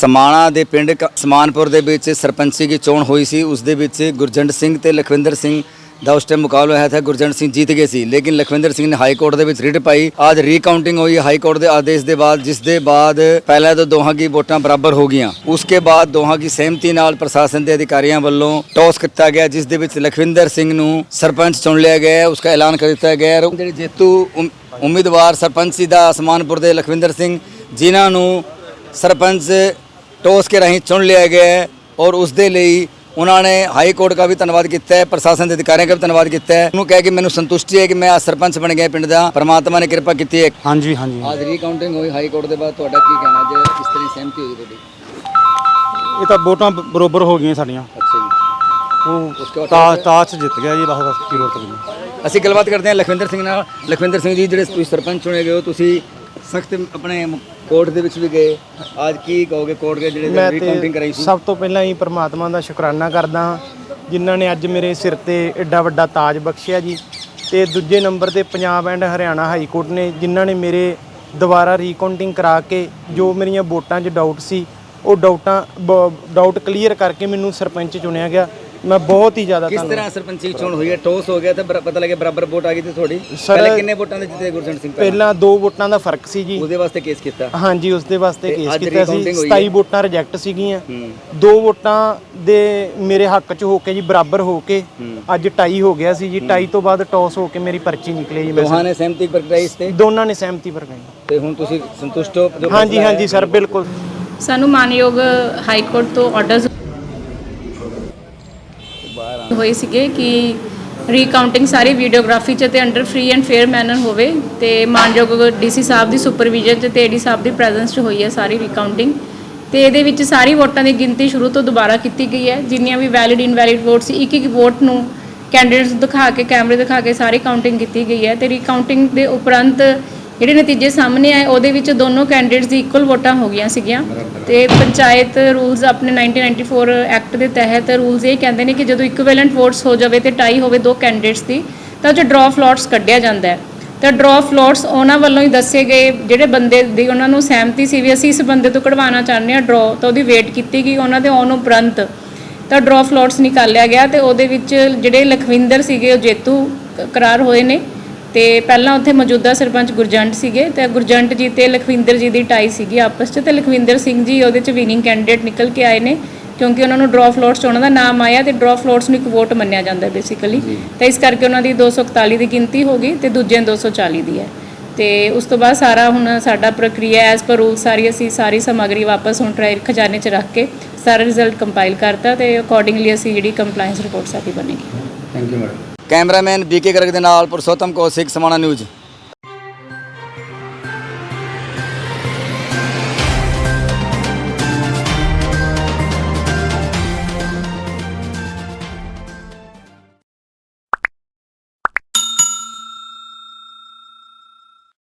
ਸਮਾਣਾ ਦੇ ਪਿੰਡ ਕ- ਸਮਾਨਪੁਰ ਦੇ ਵਿੱਚ ਸਰਪੰਚੀ ਦੀ ਚੋਣ ਹੋਈ ਸੀ। ਉਸ ਦੇ ਵਿੱਚ ਗੁਰਜੰਟ ਸਿੰਘ ਤੇ ਲਖਵਿੰਦਰ ਸਿੰਘ ਦਾ ਉਸ ਟਾਈਮ ਮੁਕਾਬਲਾ ਹੋਇਆ ਸੀ ਗੁਰਜੰਟ ਸਿੰਘ ਜੀਤ ਗਏ ਸੀ ਲੇਕਿਨ ਲਖਵਿੰਦਰ ਸਿੰਘ ਨੇ ਹਾਈ ਕੋਰਟ ਦੇ ਵਿੱਚ ਰਿਟ ਪਾਈ। ਅੱਜ ਰੀਕਾਊਂਟਿੰਗ ਹੋਈ ਹਾਈ ਕੋਰਟ ਦੇ ਆਦੇਸ਼ ਦੇ ਬਾਅਦ ਜਿਸ ਦੇ ਬਾਅਦ ਪਹਿਲਾਂ ਤਾਂ ਦੋਹਾਂ ਦੀ ਵੋਟਾਂ ਬਰਾਬਰ ਹੋ ਗਈਆਂ। ਉਸ ਕੇ ਬਾਅਦ ਦੋਹਾਂ ਦੀ ਸਹਿਮਤੀ ਨਾਲ ਪ੍ਰਸ਼ਾਸਨ ਦੇ ਅਧਿਕਾਰੀਆਂ ਵੱਲੋਂ ਟੌਸ ਕੀਤਾ ਗਿਆ ਜਿਸ ਦੇ ਵਿੱਚ ਲਖਵਿੰਦਰ ਸਿੰਘ ਨੂੰ ਸਰਪੰਚ ਚੁਣ ਲਿਆ ਗਿਆ। ਹੈ, ਉਸ ਦਾ ਐਲਾਨ ਕਰ ਦਿੱਤਾ ਗਿਆ। ਹੈ ਜਿਹੜੇ ਜੇਤੂ ਉਮ- ਉਮੀਦਵਾਰ ਸਰਪੰਚ ਸੀ ਦਾ ਸਮਾਨਪੁਰ ਦੇ ਲਖਵਿੰਦਰ ਸਿੰਘ ਜਿਨ੍ਹਾਂ ਨੂੰ ਸਰਪੰਚ ਟੌਸ ਕੇ ਰਾਹੀਂ ਚੁਣ ਲਿਆ ਗਿਆ ਹੈ ਔਰ ਉਸ ਦੇ ਲਈ ਉਹਨਾਂ ਨੇ ਹਾਈ ਕੋਰਟ ਦਾ ਵੀ ਧੰਨਵਾਦ ਕੀਤਾ ਹੈ ਪ੍ਰਸ਼ਾਸਨ ਦੇ ਅਧਿਕਾਰੀਆਂ ਦਾ ਵੀ ਧੰਨਵਾਦ ਕੀਤਾ ਹੈ ਉਹਨੂੰ ਕਹਿ ਕੇ ਮੈਨੂੰ ਸੰਤੁਸ਼ਟੀ ਹੈ ਕਿ ਮੈਂ ਸਰਪੰਚ ਬਣ ਗਿਆ ਪਿੰਡ ਦਾ ਪ੍ਰਮਾਤਮਾ ਨੇ ਕਿਰਪਾ ਕੀਤੀ ਹੈ ਹਾਂਜੀ ਹਾਂਜੀ ਅੱਜ ਰੀਕਾਊਂਟਿੰਗ ਹੋਈ ਹਾਈ ਕੋਰਟ ਦੇ ਬਾਅਦ ਤੁਹਾਡਾ ਕੀ ਕਹਿਣਾ ਜੇ ਇਸ ਤਰ੍ਹਾਂ ਸਹਿਮਤੀ ਹੋਈ ਤੁਹਾਡੀ ਇਹ ਤਾਂ ਵੋਟਾਂ ਬਰੋਬਰ ਹੋ ਗਈਆਂ ਸਾਡੀਆਂ ਅੱਛਾ ਜੀ ਉਹ ਤਾਜ ਜਿੱਤ ਗਿਆ ਜੀ ਬਸ ਬਸ ਕੀ ਰੋਕ ਨਹੀਂ ਅਸੀਂ ਗੱਲਬਾਤ ਕਰਦੇ ਹਾਂ ਲਖਵਿੰਦਰ ਸਿੰਘ ਨਾਲ ਲਖਵਿੰਦਰ ਸਿੰਘ ਜੀ ਜਿਹੜੇ ਤੁਸੀਂ ਸਰਪੰਚ ਚੁਣੇ ਗਏ ਹੋ ਤੁਸੀਂ ਸਖਤ ਆਪਣੇ ਕੋਰਟ ਦੇ ਵਿੱਚ ਵੀ ਗਏ। ਅੱਜ ਕੀ ਕਹੋਗੇ ਕੋਰਟ ਦੇ ਜਿਹੜੇ ਮੈਂ ਰੀਕਾਊਂਟਿੰਗ ਤੇ ਕਰਾਈ ਸੀ? ਸਭ ਤੋਂ ਪਹਿਲਾਂ ਹੀ ਪ੍ਰਮਾਤਮਾ ਦਾ ਸ਼ੁਕਰਾਨਾ ਕਰਦਾ ਹਾਂ ਜਿਨ੍ਹਾਂ ਨੇ ਅੱਜ ਮੇਰੇ ਸਿਰ ਤੇ ਐਡਾ ਵੱਡਾ ਤਾਜ ਬਖਸ਼ਿਆ ਜੀ। ਤੇ ਦੂਜੇ ਨੰਬਰ ਤੇ Punjab and Haryana high court ਨੇ ਜਿਨ੍ਹਾਂ ਨੇ ਮੇਰੇ ਦੁਬਾਰਾ ਰੀਕਾਊਂਟਿੰਗ ਕਰਾ ਕੇ ਜੋ ਮੇਰੀਆਂ ਵੋਟਾਂ 'ਚ ਡਾਊਟ ਸੀ ਉਹ ਡਾਊਟਾਂ ਡਾਊਟ ਕਲੀਅਰ ਕਰਕੇ ਮੈਨੂੰ ਸਰਪੰਚ ਚੁਣਿਆ ਗਿਆ। ਮੈਂ ਬਹੁਤ ਹੀ ਜ਼ਿਆਦਾ ਕਿਸ ਤਰ੍ਹਾਂ ਸਰਪੰਚੀ ਚੋਣ ਹੋਈ ਹੈ? ਟੋਸ ਹੋ ਗਿਆ ਤਾਂ ਬਰ- ਪਤਾ ਲੱਗਿਆ ਬਰਾਬਰ ਵੋਟ ਆ ਗਈ ਤੇ ਤੁਹਾਡੀ। ਸਰ- ਪਹਿਲੇ ਕਿੰਨੇ ਵੋਟਾਂ ਦੇ ਜਿੱਤੇ ਗੁਰਜੰਟ ਸਿੰਘ ਪਹਿਲਾਂ? ਪਹਿਲਾਂ ਦੋ ਵੋਟਾਂ ਦਾ ਫ਼ਰਕ ਸੀ ਜੀ। ਉਹਦੇ ਵਾਸਤੇ ਕੇਸ ਕੀਤਾ। ਹਾਂਜੀ ਉਸ ਦੇ ਵਾਸਤੇ ਤੇ ਕੇਸ ਅੱਜ ਕੀਤਾ ਸੀ। recounting ਹੋਈ 27 ਵੋਟਾਂ ਰਿਜੈਕਟ ਸੀਗੀਆਂ। ਹੂੰ। ਦੋ ਵੋਟਾਂ ਦੇ ਮੇਰੇ ਹੱਕ 'ਚ ਹੋ ਕੇ ਜੀ ਬਰਾਬਰ ਹੋ ਕੇ ਅੱਜ ਟਾਈ ਹੋ ਗਿਆ ਸੀ ਜੀ। ਟਾਈ ਤੋਂ ਬਾਅਦ ਟੌਸ ਹੋ ਕੇ ਮੇਰੀ ਪਰਚੀ ਨਿਕਲੀ ਜੀ ਮੈਂ ਦੋਹਾਂ ਨੇ ਸਹਿਮਤੀ ਪ੍ਰਗਟਾਈ ਇਸ ਤੇ? ਦੋਨਾਂ ਨੇ ਸਹਿਮਤੀ ਪ੍ਰਗਟਾਈ ਤੇ ਹੁਣ ਤੁਸੀਂ ਸੰਤੁਸ਼ਟ ਹੋ? ਜੋ ਹਾਂਜੀ ਫੈਸਲਾ ਹਾਂਜੀ ਸਰ ਬਿਲਕੁਲ। ਸਾਨੂੰ ਮਾਨਯੋਗ ਹਾਈ ਕੋਰਟ ਤੋਂ ਆਰਡਰਸ ਹੋਏ ਸੀਗੇ ਕਿ ਰੀਕਾਊਂਟਿੰਗ ਸਾਰੀ ਵੀਡੀਓਗ੍ਰਾਫੀ ਚ ਤੇ under free and fair manner ਹੋਵੇ ਤੇ ਮਾਨਯੋਗ ਡੀਸੀ ਸਾਹਿਬ ਦੀ ਸੁਪਰਵਿਜ਼ਨ ਚ ਤੇ ਏਡੀ ਸਾਹਿਬ ਦੀ ਪ੍ਰੈਜ਼ੈਂਸ ਚ ਹੋਈ ਹੈ ਸਾਰੀ ਰੀਕਾਊਂਟਿੰਗ ਤੇ ਇਹਦੇ ਵਿੱਚ ਸਾਰੀ ਵੋਟਾਂ ਦੀ ਗਿਣਤੀ ਸ਼ੁਰੂ ਤੋਂ ਦੁਬਾਰਾ ਕੀਤੀ ਗਈ ਹੈ। ਜਿੰਨੀਆਂ ਵੀ ਵੈਲਿਡ ਇਨਵੈਲਿਡ ਵੋਟ ਸੀ ਇੱਕ ਇੱਕ ਵੋਟ ਨੂੰ ਕੈਂਡੀਡੇਟਸ ਦਿਖਾ ਕੇ ਕੈਮਰੇ ਦਿਖਾ ਕੇ ਸਾਰੀ ਕਾਊਂਟਿੰਗ ਕੀਤੀ ਗਈ ਹੈ ਤੇ ਰੀਕਾਊਂਟਿੰਗ ਦੇ ਉਪਰੰਤ ਜਿਹੜੇ ਨਤੀਜੇ ਸਾਹਮਣੇ ਆਏ ਉਹਦੇ ਵਿੱਚ ਦੋਨੋਂ ਕੈਂਡੀਡੇਟਸ ਦੀ ਇਕੁਅਲ ਵੋਟਾਂ ਹੋ ਗਈਆਂ ਸੀਗੀਆਂ। ਤੇ ਪੰਚਾਇਤ ਰੂਲਸ ਆਪਣੇ 1994 ਐਕਟ ਦੇ ਤਹਿਤ ਰੂਲਸ ਇਹ ਕਹਿੰਦੇ ਨੇ ਕਿ ਜਦੋਂ ਇਕੁਇਵਲੈਂਟ ਵੋਟਸ ਹੋ ਜਾਵੇ ਤੇ ਟਾਈ ਹੋਵੇ ਦੋ ਕੈਂਡੀਡੇਟਸ ਦੀ ਤਾਂ ਉਹ 'ਚ ਡਰਾਅ ਫਲੋਟਸ ਕੱਢਿਆ ਜਾਂਦਾ ਹੈ। ਤਾਂ ਡਰਾਅ ਫਲੋਟਸ ਉਹਨਾਂ ਵੱਲੋਂ ਹੀ ਦੱਸੇ ਗਏ ਜਿਹੜੇ ਬੰਦੇ ਦੀ ਉਹਨਾਂ ਨੂੰ ਸਹਿਮਤੀ ਸੀ ਵੀ ਅਸੀਂ ਇਸ ਬੰਦੇ ਤੋਂ ਕਢਵਾਉਣਾ ਚਾਹੁੰਦੇ ਹਾਂ ਡਰਾਅ ਤਾਂ ਉਹਦੀ ਵੇਟ ਕੀਤੀ ਗਈ ਉਹਨਾਂ ਦੇ ਆਉਣ ਉਪਰੰਤ। ਤਾਂ ਡਰਾਅ ਫਲੋਟਸ ਨਿਕਾਲਿਆ ਗਿਆ ਤੇ ਉਹਦੇ ਵਿੱਚ ਜਿਹੜੇ ਲਖਵਿੰਦਰ ਸੀਗੇ ਉਹ ਜੇਤੂ ਕਰਾਰ ਹੋਏ ਨੇ। ਤੇ ਪਹਿਲਾਂ ਉੱਥੇ ਮੌਜੂਦਾ ਸਰਪੰਚ ਗੁਰਜੰਟ ਸੀਗੇ ਤੇ ਗੁਰਜੰਟ ਜੀ ਤੇ ਲਖਵਿੰਦਰ ਜੀ ਦੀ ਟਾਈ ਸੀਗੀ ਆਪਸ 'ਚ ਤੇ ਲਖਵਿੰਦਰ ਸਿੰਘ ਜੀ ਉਹਦੇ 'ਚ ਵਿਨਿੰਗ ਕੈਂਡੀਡੇਟ ਨਿਕਲ ਕੇ ਆਏ ਨੇ ਕਿਉਂਕਿ ਉਹਨਾਂ ਨੂੰ ਡਰਾਅ ਫਲੋਟਸ 'ਚ ਉਹਨਾਂ ਦਾ ਨਾਮ ਆਇਆ ਤੇ ਡਰਾਅ ਫਲੋਟਸ ਨੂੰ ਇੱਕ ਵੋਟ ਮੰਨਿਆ ਜਾਂਦਾ ਬੇਸਿਕਲੀ ਤਾਂ ਇਸ ਕਰਕੇ ਉਹਨਾਂ ਦੀ 241 ਦੀ ਗਿਣਤੀ ਹੋ ਗਈ ਤੇ ਦੂਜਿਆਂ ਦੀ 240 ਦੀ ਹੈ। ਤੇ ਉਸ ਤੋਂ ਬਾਅਦ ਸਾਰਾ ਹੁਣ ਸਾਡਾ ਪ੍ਰਕਿਰਿਆ ਐਸ ਪਰ ਰੂਲ ਸਾਰੀ ਅਸੀਂ ਸਾਰੀ ਸਮੱਗਰੀ ਵਾਪਸ ਹੁਣ ਟਰਾਈ ਖਜ਼ਾਨੇ 'ਚ ਰੱਖ ਕੇ ਸਾਰਾ ਰਿਜ਼ਲਟ ਕੰਪਾਈਲ ਕਰਤਾ ਤੇ ਅਕੋਰਡਿੰਗਲੀ ਅਸੀਂ ਜਿਹੜੀ ਕੰਪਲਾਈਂਸ ਰਿਪੋਰਟ ਸਾਡੀ ਬਣੇਗੀ। Thank you madam cameraman B K Garg ਦੇ ਨਾਲ ਪੁਰਸ਼ੋਤਮ ਕੌਸ਼ਿਕ ਸਮਾਣਾ ਨਿਊਜ਼।